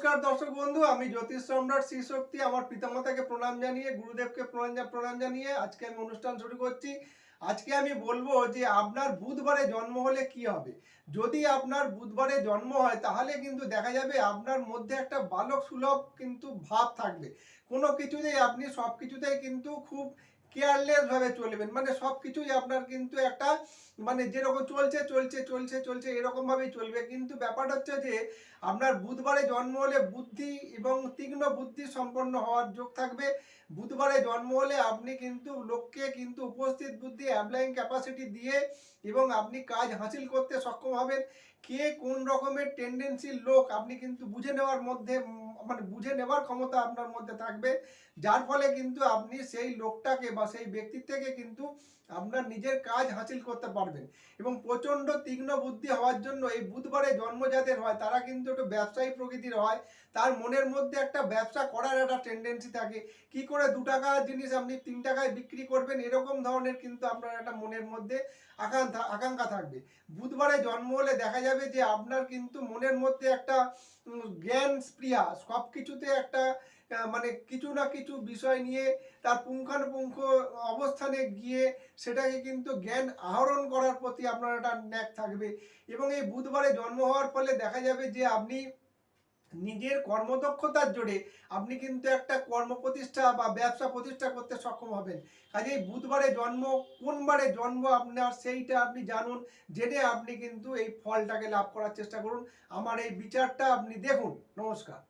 নমস্কার, দর্শক বন্ধু, আমি জ্যোতিষ সম্রাট, শ্রী শক্তি, আমার পিতামাতাকে প্রণাম জানিয়ে গুরুদেবকে প্রণাম প্রণাম জানিয়ে আজকে আমি অনুষ্ঠান শুরু করছি। আজকে আমি বলব যে আপনার বুধবারে জন্ম হলে কি হবে? যদি আপনার বুধবারে জন্ম হয়, তাহলে কিন্তু দেখা যাবে আপনার মধ্যে একটা বালক সুলভ কিন্তু ভাব থাকবে। কোনো কিছুতেই আপনি সব কিছুতেই কিন্তু খুব কেয়ারলেস ভাবে চলবেন। মানে সব কিছুই আপনার কিন্তু একটা মানে যেরকম চলছে চলছে চলছে চলছে এরকম ভাবেই চলবে। কিন্তু ব্যাপারটা হচ্ছে যে, আপনার বুধবারে জন্ম হলে বুদ্ধি এবং তীক্ষ্ণ বুদ্ধি সম্পন্ন হওয়ার যোগ থাকবে। বুধবারে জন্ম হলে আপনি কিন্তু লোককে কিন্তু উপস্থিত বুদ্ধি অ্যাপ্লাইং ক্যাপাসিটি দিয়ে এবং আপনি কাজ হাসিল করতে সক্ষম হবেন। কে কোন রকমের টেন্ডেন্সির লোক আপনি কিন্তু বুঝে নেওয়ার মধ্যে মানে বুঝে নেওয়ার ক্ষমতা আপনার মধ্যে থাকবে। যার ফলে কিন্তু আপনি সেই লোকটাকে বা সেই ব্যক্তির থেকে কিন্তু আপনার নিজের কাজ হাসিল করতে পারবেন। এবং প্রচণ্ড তীক্ষ্ণ বুদ্ধি হওয়ার জন্য এই বুধবারে জন্ম যাদের হয়, তারা কিন্তু একটু ব্যবসায়ী প্রকৃতির হয়। তার মনের মধ্যে একটা ব্যবসা করার একটা টেন্ডেন্সি থাকে। কি করে দু টাকার জিনিস আপনি তিন টাকায় বিক্রি করবেন, এরকম ধরনের কিন্তু আপনার একটা মনের মধ্যে আকাঙ্ক্ষা আকাঙ্ক্ষা থাকবে। বুধবারে জন্ম হলে দেখা যাবে যে আপনার কিন্তু মনের মধ্যে একটা জ্ঞান স্প্রিয়া সব কিছুতে একটা মানে কিছু না কিছু বিষয় নিয়ে তার পুঙ্খানুপুঙ্খ অবস্থানে গিয়ে সেটাকে কিন্তু জ্ঞান আহরণ করার প্রতি আপনার একটা ন্যাক থাকবে। এবং এই বুধবারে জন্ম হওয়ার ফলে দেখা যাবে যে আপনি নিজের কর্মদক্ষতার জোরে আপনি কিন্তু একটা কর্ম প্রতিষ্ঠা বা ব্যবসা প্রতিষ্ঠা করতে সক্ষম হবেন। কাজেই বুধবারে জন্ম কোন বারে জন্ম আপনার সেইটা আপনি জানুন, জেনে আপনি কিন্তু এই ফলটাকে লাভ করার চেষ্টা করুন। আমার এই বিচারটা আপনি দেখুন। নমস্কার।